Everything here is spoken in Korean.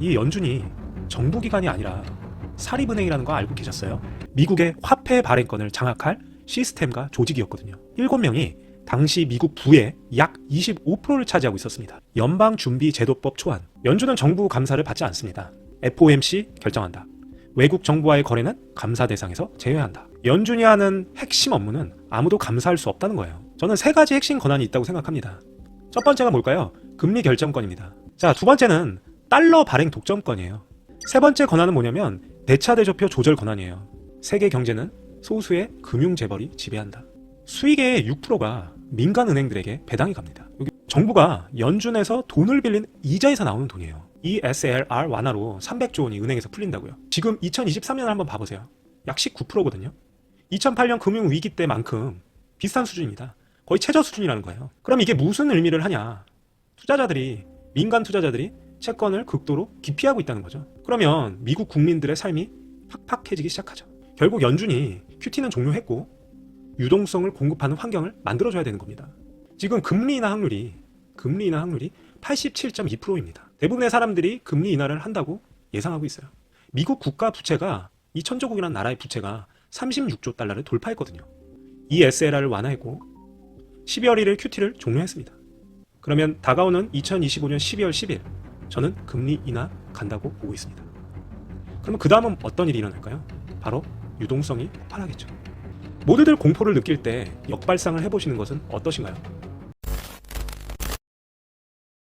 이 연준이 정부기관이 아니라 사립은행이라는 거 알고 계셨어요? 미국의 화폐 발행권을 장악할 시스템과 조직이었거든요. 7명이 당시 미국 부의 약 25%를 차지하고 있었습니다. 연방준비제도법 초안. 연준은 정부 감사를 받지 않습니다. FOMC 결정한다. 외국 정부와의 거래는 감사 대상에서 제외한다. 연준이 하는 핵심 업무는 아무도 감사할 수 없다는 거예요. 저는 세 가지 핵심 권한이 있다고 생각합니다. 첫 번째가 뭘까요? 금리 결정권입니다. 자, 두 번째는 달러 발행 독점권이에요. 세 번째 권한은 뭐냐면 대차 대조표 조절 권한이에요. 세계 경제는 소수의 금융 재벌이 지배한다. 수익의 6%가 민간 은행들에게 배당이 갑니다. 정부가 연준에서 돈을 빌린 이자에서 나오는 돈이에요. 이 SLR 완화로 300조 원이 은행에서 풀린다고요. 지금 2023년을 한번 봐보세요. 약 19%거든요. 2008년 금융 위기 때만큼 비슷한 수준입니다. 거의 최저 수준이라는 거예요. 그럼 이게 무슨 의미를 하냐? 투자자들이 민간 투자자들이 채권을 극도로 기피하고 있다는 거죠. 그러면 미국 국민들의 삶이 팍팍해지기 시작하죠. 결국 연준이 QT는 종료했고 유동성을 공급하는 환경을 만들어줘야 되는 겁니다. 지금 금리 인하 확률이 금리 인하 확률이 87.2%입니다. 대부분의 사람들이 금리 인하를 한다고 예상하고 있어요. 미국 국가 부채가 이 천조국이라는 나라의 부채가 36조 달러를 돌파했거든요. 이 SLR을 완화했고 12월 1일 QT를 종료했습니다. 그러면 다가오는 2025년 12월 10일 저는 금리 인하 간다고 보고 있습니다. 그러면 그 다음은 어떤 일이 일어날까요? 바로 유동성이 폭발하겠죠. 모두들 공포를 느낄 때 역발상을 해보시는 것은 어떠신가요?